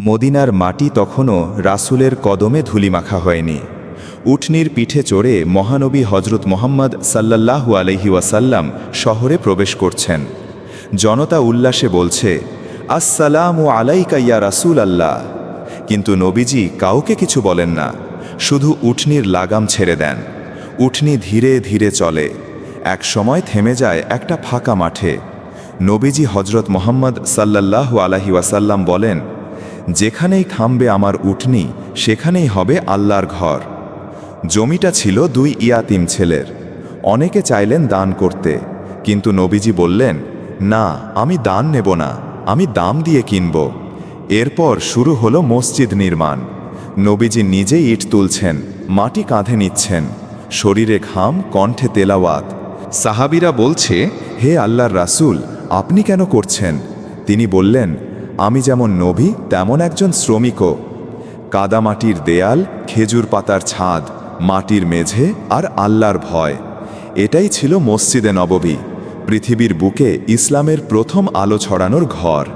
মদিনার মাটি তখনও রাসূলের কদমে ধুলিমাখা হয়নি। উটনির পিঠে চড়ে মহানবী হজরত মোহাম্মদ সাল্লাল্লাহু আলহি ওয়াসাল্লাম শহরে প্রবেশ করছেন। জনতা উল্লাসে বলছে, আসসালামু আলাইকা ইয়া রাসূল আল্লাহ কিন্তু নবীজি কাউকে কিছু বলেন না, শুধু উটনির লাগাম ছেড়ে দেন। উটনি ধীরে ধীরে চলে। এক সময় থেমে যায় একটা ফাঁকা মাঠে। নবীজি হজরত মোহাম্মদ সাল্লাল্লাহু আলাহি ওয়াসাল্লাম বলেন যেখানেই থামবে আমার উঠনি, সেখানেই হবে আল্লাহর ঘর। জমিটা ছিল দুই ইয়াতিম ছেলের। অনেকে চাইলেন দান করতে, কিন্তু নবীজি বললেন, না, আমি দান নেব না, আমি দাম দিয়ে কিনব। এরপর শুরু হলো মসজিদ নির্মাণ। নবীজি নিজেই ইট তুলছেন, মাটি কাঁধে নিচ্ছেন, শরীরে ঘাম, কণ্ঠে তেলাওয়াত। সাহাবিরা বলছে, হে আল্লাহর রাসূল, আপনি কেন করছেন? তিনি বললেন আমি যেমন নভী তেমন একজন শ্রমিকও। কাদামাটির দেয়াল, খেজুর পাতার ছাদ, মাটির মেঝে আর আল্লাহর ভয়। এটাই ছিল মসজিদে নববী, পৃথিবীর বুকে ইসলামের প্রথম আলো ছড়ানোর ঘর।